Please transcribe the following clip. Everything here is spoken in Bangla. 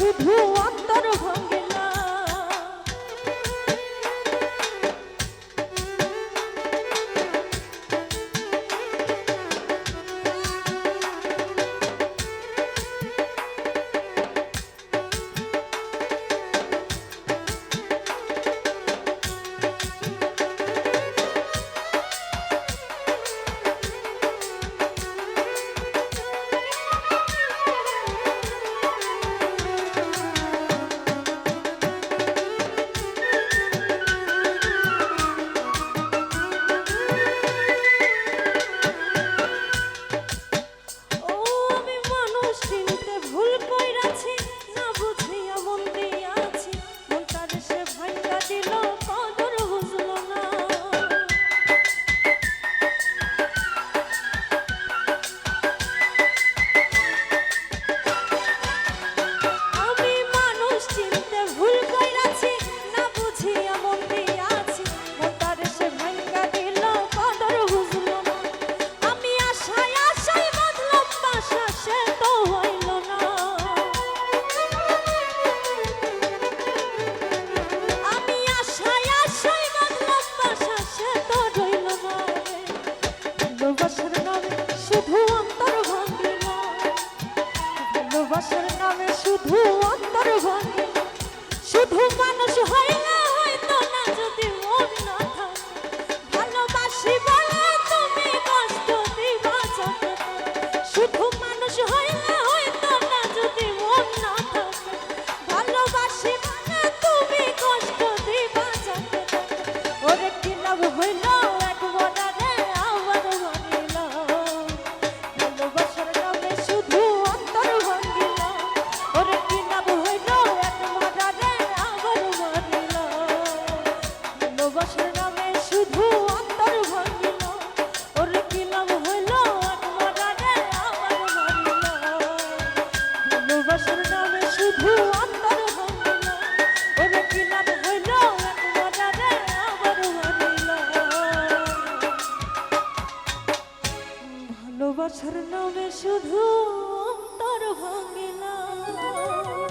শুধু শুধু অন্তর ভাঙে ভালোবাসার নামে শুধু অন্তর ভাঙে। শুধু মানুষ হয় না ভালোবাসার নামে শুধু আপনার ওরে কি নাম হইল ভালোবাসার নামে শুধু তার ভাঙিলাম